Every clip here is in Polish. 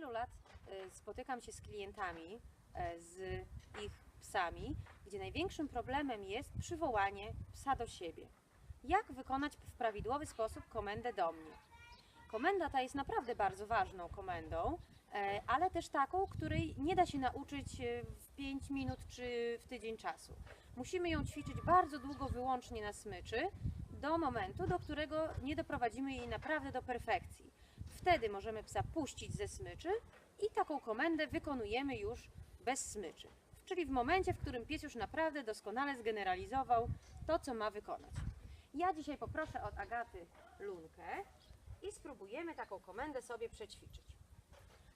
wielu lat e, spotykam się z klientami, e, z ich psami, gdzie największym problemem jest przywołanie psa do siebie. Jak wykonać w prawidłowy sposób komendę do mnie? Komenda ta jest naprawdę bardzo ważną komendą, e, ale też taką, której nie da się nauczyć w 5 minut czy w tydzień czasu. Musimy ją ćwiczyć bardzo długo, wyłącznie na smyczy, do momentu, do którego nie doprowadzimy jej naprawdę do perfekcji. Wtedy możemy psa puścić ze smyczy i taką komendę wykonujemy już bez smyczy. Czyli w momencie, w którym pies już naprawdę doskonale zgeneralizował to, co ma wykonać. Ja dzisiaj poproszę od Agaty lunkę i spróbujemy taką komendę sobie przećwiczyć.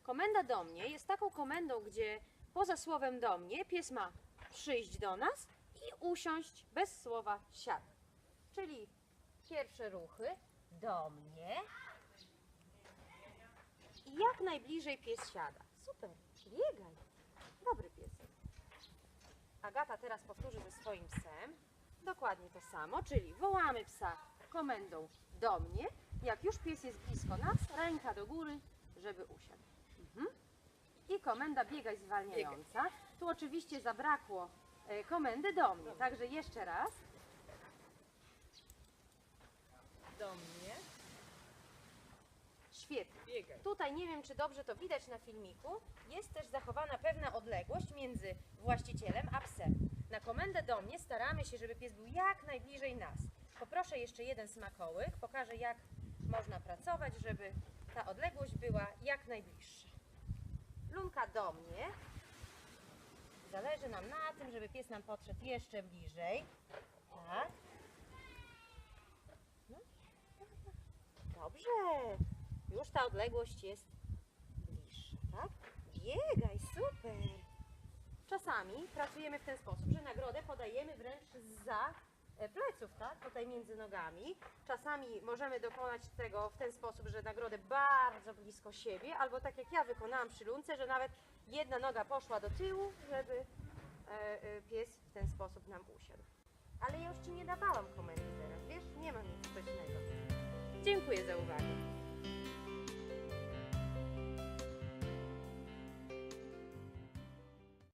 Komenda do mnie jest taką komendą, gdzie poza słowem do mnie pies ma przyjść do nas i usiąść bez słowa siada. Czyli pierwsze ruchy do mnie jak najbliżej pies siada. Super, biegaj. Dobry piesek. Agata teraz powtórzy ze swoim psem dokładnie to samo, czyli wołamy psa komendą do mnie. Jak już pies jest blisko nas, ręka do góry, żeby usiadł. Mhm. I komenda biegaj zwalniająca. Tu oczywiście zabrakło e, komendy do mnie, także jeszcze raz. Do mnie. Świetnie. Biegaj. Tutaj nie wiem, czy dobrze to widać na filmiku. Jest też zachowana pewna odległość między właścicielem a psem. Na komendę do mnie staramy się, żeby pies był jak najbliżej nas. Poproszę jeszcze jeden smakołyk. Pokażę, jak można pracować, żeby ta odległość była jak najbliższa. Lunka do mnie. Zależy nam na tym, żeby pies nam podszedł jeszcze bliżej. Tak. No. Dobrze. Już ta odległość jest bliższa, tak? Biegaj, super! Czasami pracujemy w ten sposób, że nagrodę podajemy wręcz za e, pleców, tak? Tutaj między nogami. Czasami możemy dokonać tego w ten sposób, że nagrodę bardzo blisko siebie, albo tak jak ja wykonałam przy lunce, że nawet jedna noga poszła do tyłu, żeby e, e, pies w ten sposób nam usiadł. Ale ja już Ci nie dawałam komendy teraz, wiesz? Nie ma nic specjalnego. Dziękuję za uwagę.